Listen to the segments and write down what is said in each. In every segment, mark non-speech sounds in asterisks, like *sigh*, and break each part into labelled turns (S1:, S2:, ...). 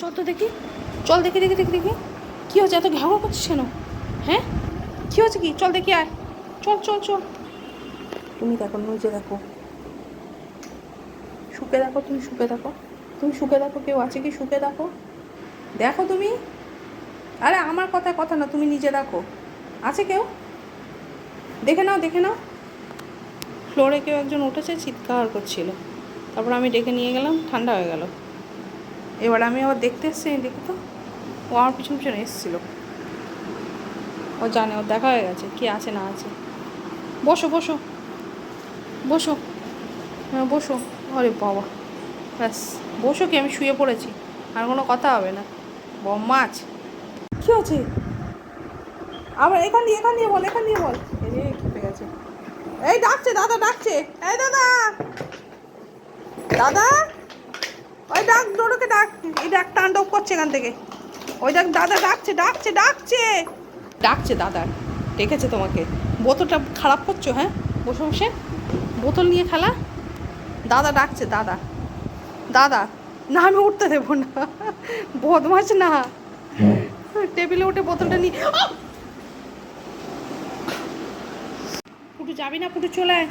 S1: চল তো দেখি। চল দেখি দেখি দেখি দেখি। কী হচ্ছে এত ঘাগড়া করছিস কেন? হ্যাঁ? কী হচ্ছে কি? চল দেখি আয়। চল চল চল। তুমি দেখো নিজে দেখো। শুকে দেখো, তুমি শুকে দেখো। তুমি শুকে দেখো, কেউ আছে কি? শুকে দেখো। দেখো তুমি। আরে, আমার কথায় কথা না, তুমি নিজে দেখো। আছে কেউ? দেখে নাও দেখে নাও। ফ্লোরে কেউ একজন উঠেছে, চিৎকার করছিল। তারপর আমি ডেকে নিয়ে গেলাম, ঠান্ডা হয়ে গেল। এবার আমি আবার দেখতে এসছি দেখি তো। ও আমার পিছন পিছনে এসেছিল। ও জানে ওর দেখা হয়ে গেছে, কি আছে না আছে। বসো বসো। বসো। হ্যাঁ বসো। আরে বাবা। ব্যাস, বসো কি? আমি শুয়ে পড়েছি। আর কোনো কথা হবে না। মাছ। কি আছে আবার এখান দিয়ে এখান দিয়ে বল, এখান দিয়ে বল। রে গেছে। এই, ডাকছে, দাদা, ডাকছে। এই, দাদা! দাদা! ওই ডাক ডোরোকে ডাক এই ডাক তাণ্ডব করছে এখান থেকে। ওই ডাক দাদা ডাকছে ডাকছে ডাকছে। ডাকছে দাদা, ডেকেছে তোমাকে। বোতলটা খারাপ করছ হ্যাঁ? বসে বসে। বোতল নিয়ে খেলা। দাদা ডাকছে, দাদা। দাদা, না, আমি উঠতে দেবো না। বদমাস না। টেবিলে উঠে বোতলটা নিয়ে! পুটু, যাবি না? পুটু, চলে আয়।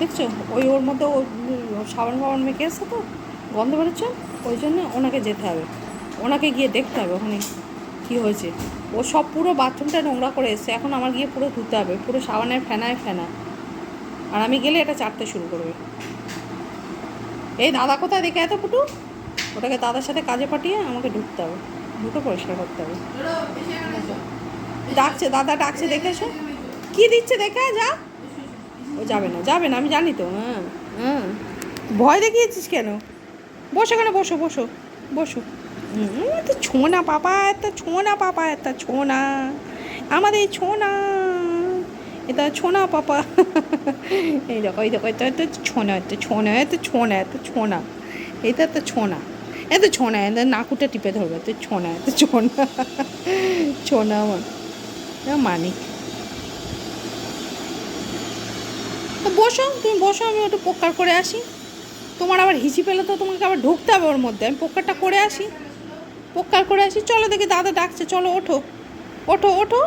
S1: দেখছ? ওই ওর মধ্যে ও সাবান ফাবান মেখে এসছে তো গন্ধ বেরোচ্ছে ওই জন্য ওনাকে যেতে হবে। ওনাকে গিয়ে দেখতে হবে ওখানে কী হয়েছে। ও সব পুরো বাথরুমটা নোংরা করে এসছে এখন আমার গিয়ে পুরো ধুতে হবে পুরো সাবানের ফেনায় ফেনা। আর আমি গেলে এটা চাটতে শুরু করবে। এই দাদা কোথায় দেখে এত পুটু ওটাকে দাদার সাথে কাজে পাঠিয়ে আমাকে ঢুকতে হবে দুটো পরিষ্কার করতে হবে। ডাকছে দাদা ডাকছে দেখে এসো। কী দিচ্ছে দেখে যা। ও যাবে না যাবে না, আমি জানি তো হ্যাঁ হ্যাঁ। ভয় দেখিয়েছিস কেন? বসো কেন বসো বসো বসো। তো ছোনা পাপা একটা ছোনা পাপা একটা ছোনা। আমাদের এই ছোনা, এটা ছোনা পাপা। এই দেখো এই দেখো, এটা একটা ছোনা একটা ছোনা, এত ছোনা এত ছোনা। এটা তো একটা ছোনা, এত ছোনা এত নাকুটা টিপে ধরবে, এত ছোনা এত ছোনা। ছোনা আমার। মানিক। তো বসো, তুমি বসো, আমি ওটা পোক্কার করে আসি। তোমার আবার হিসি পেলে তো তোমাকে আবার ঢুকতে হবে ওর মধ্যে। আমি পোক্কারটা করে আসি। পোক্কার করে আসি। চলো দেখি দাদা ডাকছে। চলো, ওঠো। ওঠো ওঠো।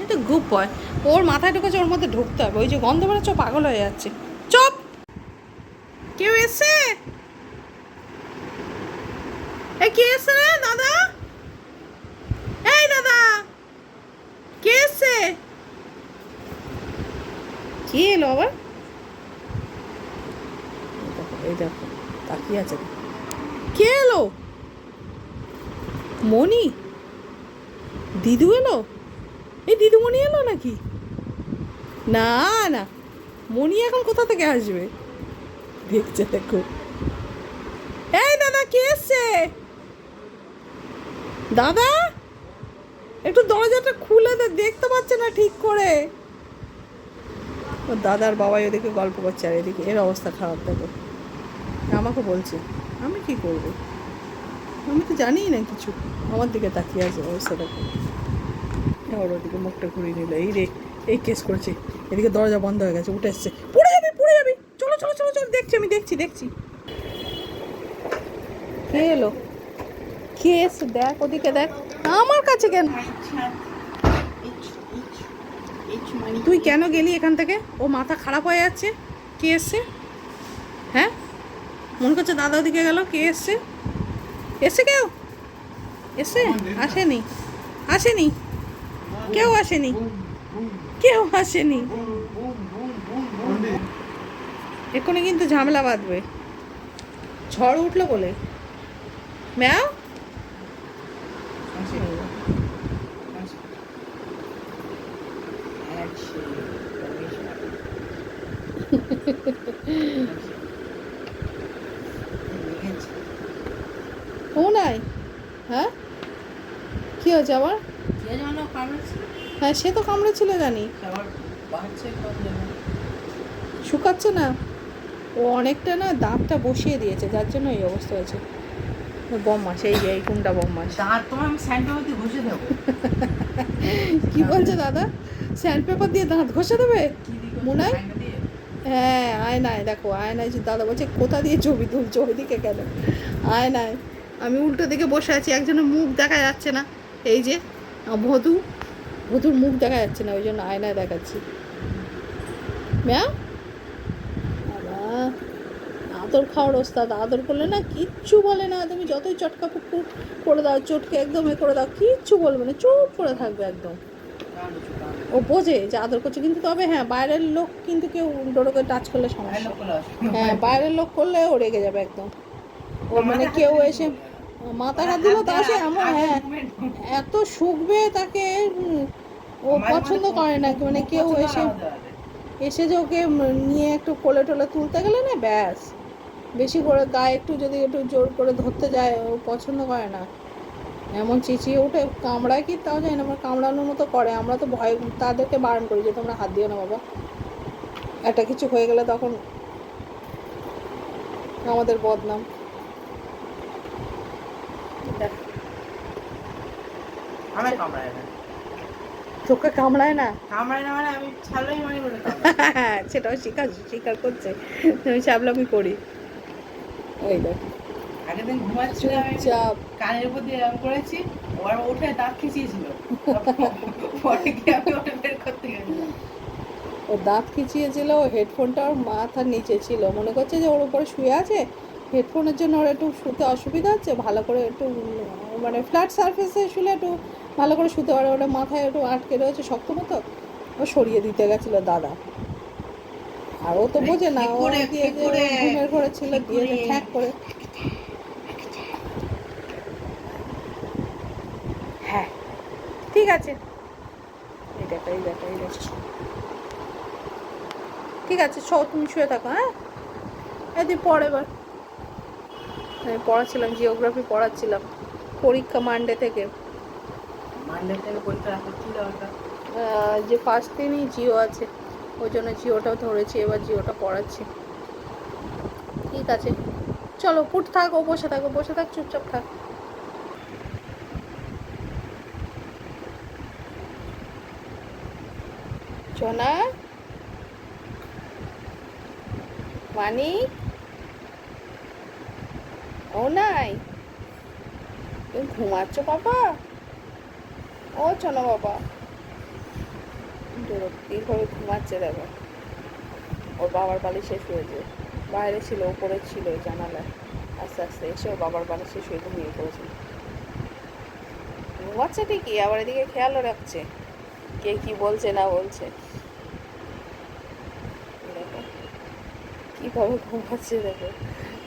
S1: এই তো গ্রুপ হয় ওর মাথায় ঢুকেছে, ওর মধ্যে ঢুকতে হবে। ওই যে গন্ধ বেরোচ্ছে পাগল হয়ে যাচ্ছে। চপ! কেউ এই কে এসছে রে, দাদা এই দাদা কে এসছে কে এলো আবার? এই দেখো, তাকিয়ে আছে। কে এলো? মনি দিদু এলো? এই দিদুমণি এলো নাকি? না না মনি এখন কোথা থেকে আসবে? দেখছে দেখো। এই দাদা কে এসছে? দাদা? একটু দরজাটা খুলে দে দেখতে পাচ্ছে না ঠিক করে। ওর দাদার বাবাই ওদিকে গল্প করছে আর এদিকে। এর অবস্থা খারাপ, দেখো। আমাকে বলছে, আমি কি করব? আমি তো জানিই না কিছু। আমার দিকে তাকিয়ে আছে অবস্থা দেখো ওদিকে মুখটা ঘুরিয়ে নিল। এই রে, এই কেস করেছে। এদিকে দরজা বন্ধ হয়ে গেছে, উঠে এসছে। পড়ে যাবি পড়ে যাবি। চলো চলো চলো চলো, দেখছি আমি, দেখছি দেখছি। কে এলো? কে এসছে দেখ, ওদিকে দেখ। আমার কাছে কেন? তুই কেন গেলি এখান থেকে? ও মাথা খারাপ হয়ে যাচ্ছে। কে এসছে? হ্যাঁ? মনে করছে দাদা ওদিকে গেল। কে এসছে? এসে কেউ? এসে আসেনি। আসেনি? কেউ আসেনি? কেউ আসেনি? এক্ষুনি কিন্তু ঝামেলা বাঁধবে। ঝড় উঠল বলে। ম্যাও? ও নাই হ্যাঁ? কি হয়েছে আবার? হ্যাঁ সে তো কামড়েছিল জানি। শুকাচ্ছে না? ও অনেকটা না দাঁতটা বসিয়ে দিয়েছে যার জন্য এই অবস্থা হয়েছে। বম্মাস এই যে এই কোনটা বম্মাস
S2: দাঁত তোমার আমি স্যান্ডপেপার দিয়ে ঘষে দেবো।
S1: কি বলছে দাদা? স্যান্ড পেপার দিয়ে দাঁত ঘষে দেবে? মনে হয়? হ্যাঁ আয়নায়, দেখো, আয়নায় যে দাদা বলছে, কোথা দিয়ে ছবি তুলছো, ওইদিকে কেন আয়নায়, আমি উল্টো দিকে বসে আছি, একজনের মুখ দেখা যাচ্ছে না। এই যে, ভদু, ভদুর মুখ দেখা যাচ্ছে না, ওই জন্য আয়নায় দেখাচ্ছি। ম্যাম? আদর খাওয়ার ওস্তাদ, আদর করলে না কিচ্ছু বলে না, তুমি যতই চটকা পুকুর করে দাও, চটকে একদম এ করে দাও, কিচ্ছু বলবে না, চুপ করে থাকবে একদম। ও বোঝে যে আদর করছে কিন্তু তবে হ্যাঁ বাইরের লোক কিন্তু কেউ ডোরোকে টাচ করলে সমস্যা। হ্যাঁ বাইরের লোক করলে ও রেগে যাবে একদম। ও মানে কেউ এসে মাথা হাত দিল তা সে এমন হ্যাঁ। এত শুকবে তাকে ও পছন্দ করে না মানে কেউ এসে এসে যে ওকে নিয়ে একটু কোলে টোলে তুলতে গেলে না ব্যাস। বেশি করে গায়ে একটু যদি একটু জোর করে ধরতে যায় ও পছন্দ করে না। এমন চেঁচিয়ে ওঠে কামড়ায় কি তাও যায় না আমার কামড়ানোর মতো করে। আমরা তো ভয় তাদেরকে বারণ করি যে তোমরা হাত দিও না বাবা। একটা কিছু হয়ে গেলে তখন আমাদের বদনাম।
S2: কামড়ায় না।
S1: চোখে কামড়ায় না?
S2: কামড়ায় না মানে আমি ছাড়লেই মানে।
S1: হ্যাঁ *laughs* সেটাও স্বীকার স্বীকার করছে। আমি চাপলামি করি। ওই দেখ।
S2: আগের দিন ঘুমাচ্ছিলাম কানের উপর দিয়ে এরকম করেছি ওর উঠে দাঁত খিচিয়েছিল। পরে গিয়ে আমি ওটা বের করতে গেছিলাম
S1: ও দাঁত খিচিয়েছিল হেডফোনটা ওর মাথার নিচে ছিল। মনে করছে যে ওর উপরে শুয়ে আছে। হেডফোনের জন্য ওর একটু শুতে অসুবিধা হচ্ছে ভালো করে একটু মানে ফ্ল্যাট সারফেসে শুলে একটু ভালো করে শুতে পারে। ওটা মাথায় একটু আটকে রয়েছে শক্ত মতো। ও সরিয়ে দিতে গেছিল দাদা। আর ও তো বোঝে না ও দিয়ে ঘুমের ঘরে ছিল দিয়ে ঠ্যাক করে ঠিক আছে। এই দেখো এই দেখো এই দেখো। ঠিক আছে শো তুমি শুয়ে থাকো হ্যাঁ? এদিন পর এবার। আমি পড়াচ্ছিলাম জিওগ্রাফি পড়াচ্ছিলাম পরীক্ষা মানডে থেকে।
S2: মানডে থেকে পরীক্ষা রাখা কি দরকার?
S1: যে ফার্স্ট দিনই জিও আছে ওই জন্য জিওটাও ধরেছি এবার জিওটা পড়াচ্ছি। ঠিক আছে। চলো পুট থাক ও বসে থাকো বসে থাক চুপচাপ থাক। সোনা মানি? ও নাই? তুমি ঘুমাচ্ছ বাবা? ও চলো বাবা। এইভাবে ঘুমাচ্ছে দেখো। ওর বাবার বালি শেষ হয়েছে বাইরে ছিল ওপরে ছিল জানালায় আস্তে আস্তে এসে ওর বাবার বালিশে হয়ে ঘুমিয়ে পড়েছে। ঘুমাচ্ছে ঠিকই, আবার এদিকে খেয়ালও রাখছে। কে কি বলছে না বলছে। কীভাবে ঘুমাচ্ছে দেখো।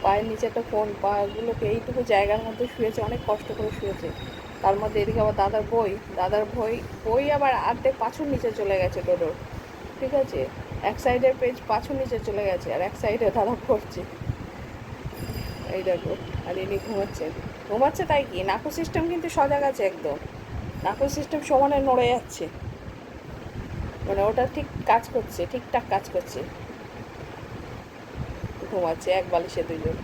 S1: পায়ের নিচে একটা ফোন, পাগুলোকে এইটুকু জায়গার মধ্যে শুয়েছে, অনেক কষ্ট করে শুয়েছে। তার মধ্যে এদিকে আবার দাদার বই দাদার বই বই আবার আর্ধেক পাছুর নিচে চলে গেছে ডোডোর ঠিক আছে? এক সাইডের পেজ পাছুর নিচে চলে গেছে, আর এক সাইডে দাদা পড়ছে। এই দেখো, আর ইনি ঘুমাচ্ছে। ঘুমাচ্ছে তাই কি? নাকু সিস্টেম কিন্তু সজাগ আছে একদম। নাকু সিস্টেম সমানে নড়ে যাচ্ছে। মানে ওটা ঠিক কাজ করছে ঠিকঠাক কাজ করছে। ঘুমাচ্ছে এক বালিশে দুজন